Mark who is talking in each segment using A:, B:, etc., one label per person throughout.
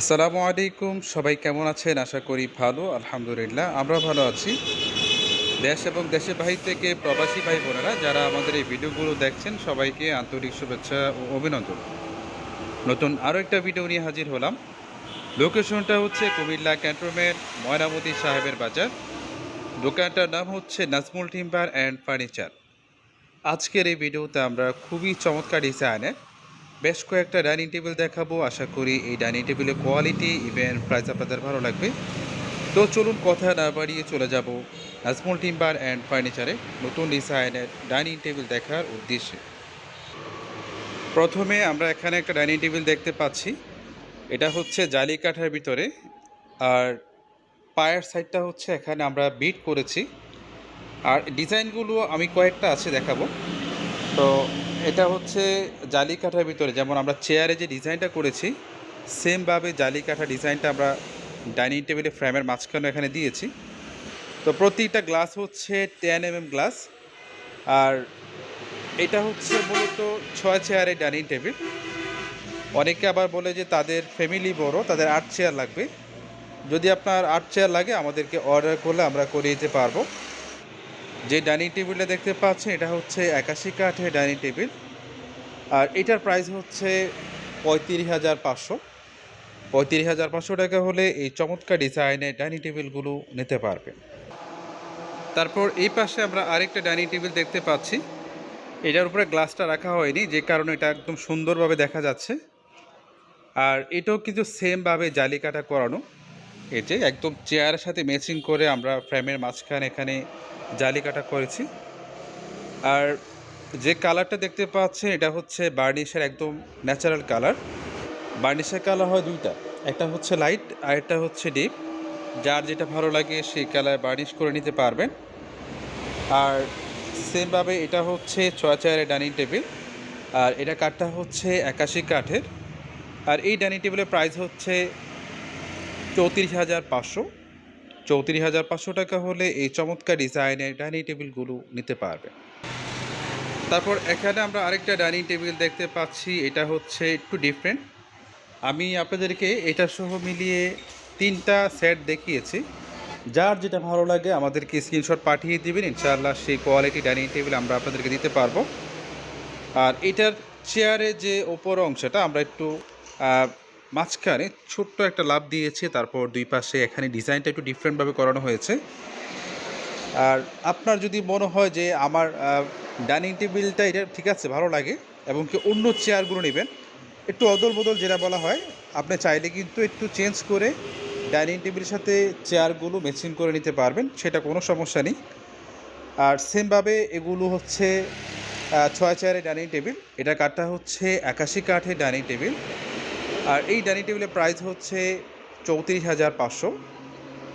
A: আসসালামু আলাইকুম, সবাই কেমন আছেন? আশা করি ভালো, আলহামদুলিল্লাহ, আমরা ভালো আছি। দেশ এবং দেশের বাহির থেকে প্রবাসী ভাই বোনেরা যারা আমাদের এই ভিডিওগুলো দেখছেন, সবাইকে আন্তরিক শুভেচ্ছা ও অভিনন্দন। নতুন আরও একটা ভিডিও নিয়ে হাজির হলাম। লোকেশনটা হচ্ছে কুমিল্লা ক্যান্টনমেন্ট, ময়নামতি সাহেবের বাজার। দোকানটার নাম হচ্ছে নাজমুল টিম্বার অ্যান্ড ফার্নিচার। আজকের এই ভিডিওতে আমরা খুবই চমৎকার ডিজাইনের বেশ কয়েকটা ডাইনিং টেবিল দেখাবো। আশা করি এই ডাইনিং টেবিলের কোয়ালিটি, ইভেন প্রাইস আপনাদের ভালো লাগবে। তো চলুন কথা না বাড়িয়ে চলে যাব নাজমুল টিম্বার অ্যান্ড ফার্নিচারে নতুন ডিজাইনের ডাইনিং টেবিল দেখার উদ্দেশ্যে। প্রথমে আমরা এখানে একটা ডাইনিং টেবিল দেখতে পাচ্ছি। এটা হচ্ছে জালি কাঠার ভিতরে। আর পায়ের সাইডটা হচ্ছে এখানে আমরা বিট করেছি। আর ডিজাইনগুলো আমি কয়েকটা আছে দেখাবো। তো এটা হচ্ছে জালি কাঠার ভিতরে, যেমন আমরা চেয়ারে যে ডিজাইনটা করেছি সেমভাবে জালি কাঠা ডিজাইনটা আমরা ডাইনিং টেবিলে ফ্রেমের মাঝখানে এখানে দিয়েছি। তো প্রতিটা গ্লাস হচ্ছে টেন এম গ্লাস আর এটা হচ্ছে মূলত ছয় চেয়ারের ডাইনিং টেবিল অনেকে আবার বলে যে তাদের ফ্যামিলি বড়, তাদের আট চেয়ার লাগবে। যদি আপনার আট চেয়ার লাগে, আমাদেরকে অর্ডার করলে আমরা করে দিতে পারব। যে ডাইনিং টেবিলটা দেখতে পাচ্ছেন, এটা হচ্ছে একাশি কাঠের ডাইনিং টেবিল। আর এটার প্রাইস হচ্ছে পঁয়ত্রিশ হাজার পাঁচশো। পঁয়ত্রিশ হাজার পাঁচশো টাকা হলে এই চমৎকার ডিজাইনের ডাইনিং টেবিলগুলো নিতে পারবেন। তারপর এই পাশে আমরা আরেকটা ডাইনিং টেবিল দেখতে পাচ্ছি। এটার উপরে গ্লাসটা রাখা হয়নি, যে কারণে এটা একদম সুন্দরভাবে দেখা যাচ্ছে। আর এটাও কিন্তু সেমভাবে জালি কাটা করানো। এই যে একদম চেয়ারের সাথে ম্যাচিং করে আমরা ফ্রেমের মাঝখানে এখানে জালি কাটা করেছি। আর যে কালারটা দেখতে পাচ্ছেন, এটা হচ্ছে বার্নিশের একদম ন্যাচারাল কালার বার্নিশের কালার হয় দুইটা, একটা হচ্ছে লাইট আর একটা হচ্ছে ডিপ যার যেটা ভালো লাগে, সেই কালার বার্নিশ করে নিতে পারবেন। আর সেমভাবে এটা হচ্ছে ছয় চেয়ারের ডাইনিং টেবিল আর এটা কাঠটা হচ্ছে একাশি কাঠের। আর এই ডাইনিং টেবিলের প্রাইস হচ্ছে চৌত্রিশ হাজার পাঁচশো। চৌত্রিশ হাজার পাঁচশো টাকা হলে এই চমৎকার ডিজাইনের ডাইনিং টেবিলগুলো নিতে পারবে। তারপর এখানে আমরা আরেকটা ডাইনিং টেবিল দেখতে পাচ্ছি, এটা হচ্ছে একটু ডিফারেন্ট আমি আপনাদেরকে এটা সহ মিলিয়ে তিনটা সেট দেখিয়েছি। যার যেটা ভালো লাগে আমাদেরকে স্ক্রিনশট পাঠিয়ে দিবেন, ইনশাআল্লাহ সেই কোয়ালিটি ডাইনিং টেবিল আমরা আপনাদেরকে দিতে পারব। আর এটার চেয়ারের যে ওপর অংশটা, আমরা একটু মাঝখানে ছোট্ট একটা লাভ দিয়েছে, তারপর দুই পাশে এখানে ডিজাইনটা একটু ডিফারেন্টভাবে করানো হয়েছে। আর আপনার যদি মনে হয় যে আমার ডাইনিং টেবিলটা এটা ঠিক আছে, ভালো লাগে, এবং কি অন্য চেয়ারগুলো নেবেন, একটু অদল বদল যেটা বলা হয়, আপনি চাইলে কিন্তু একটু চেঞ্জ করে ডাইনিং টেবিলের সাথে চেয়ারগুলো ম্যাচিং করে নিতে পারবেন, সেটা কোনো সমস্যা নেই। আর সেমভাবে এগুলো হচ্ছে ছয় চেয়ারের ডাইনিং টেবিল, এটা কাঠটা হচ্ছে একাশি কাঠের ডাইনিং টেবিল। আর এই ডাইনিং টেবিলের প্রাইস হচ্ছে চৌত্রিশ হাজার পাঁচশো।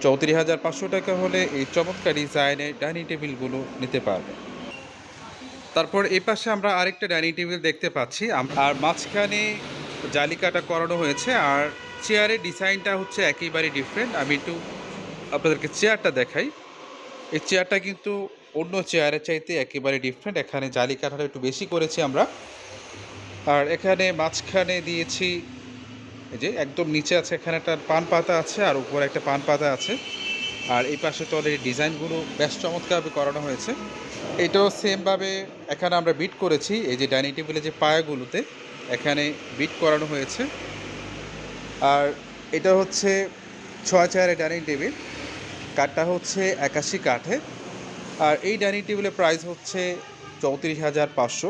A: চৌত্রিশ হাজার পাঁচশো টাকা হলে এই চমৎকার ডিজাইনের ডাইনিং টেবিলগুলো নিতে পারবে। তারপর এই পাশে আমরা আরেকটা ডাইনিং টেবিল দেখতে পাচ্ছি। আর মাঝখানে জালিকাটা করানো হয়েছে আর চেয়ারের ডিজাইনটা হচ্ছে একেবারে ডিফারেন্ট আমি একটু আপনাদেরকে চেয়ারটা দেখাই। এই চেয়ারটা কিন্তু অন্য চেয়ারের চাইতে একেবারে ডিফারেন্ট এখানে জালি কাঠাটা একটু বেশি করেছি আমরা। আর এখানে মাঝখানে দিয়েছি এই যে একদম নিচে আছে, এখানে একটা পান পাতা আছে আর উপরে একটা পান পাতা আছে। আর এই পাশে তো অলরেডি ডিজাইনগুলো বেশ চমৎকারভাবে করানো হয়েছে। এটাও সেমভাবে এখানে আমরা বিট করেছি, এই যে ডাইনিং টেবিলের যে পায়াগুলোতে এখানে বিট করানো হয়েছে। আর এটা হচ্ছে ছয় চেয়ারের ডাইনিং টেবিল, কাঠটা হচ্ছে একাশি কাঠে। আর এই ডাইনিং টেবিলের প্রাইস হচ্ছে চৌত্রিশ হাজার পাঁচশো।